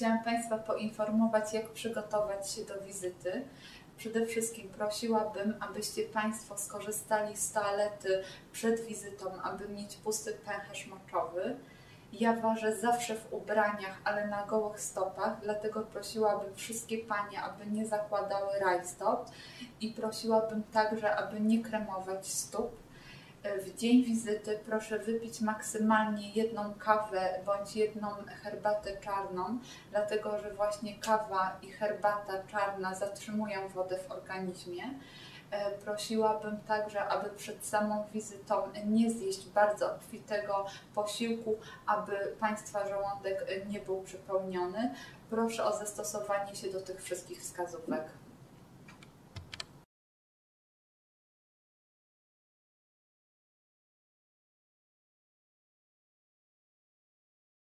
chciałam Państwa poinformować, jak przygotować się do wizyty. Przede wszystkim prosiłabym, abyście Państwo skorzystali z toalety przed wizytą, aby mieć pusty pęcherz moczowy. Ja ważę zawsze w ubraniach, ale na gołych stopach, dlatego prosiłabym wszystkie panie, aby nie zakładały rajstop i prosiłabym także, aby nie kremować stóp. W dzień wizyty proszę wypić maksymalnie jedną kawę bądź jedną herbatę czarną, dlatego że właśnie kawa i herbata czarna zatrzymują wodę w organizmie. E, prosiłabym także, aby przed samą wizytą nie zjeść bardzo obfitego posiłku, aby Państwa żołądek nie był przepełniony. Proszę o zastosowanie się do tych wszystkich wskazówek.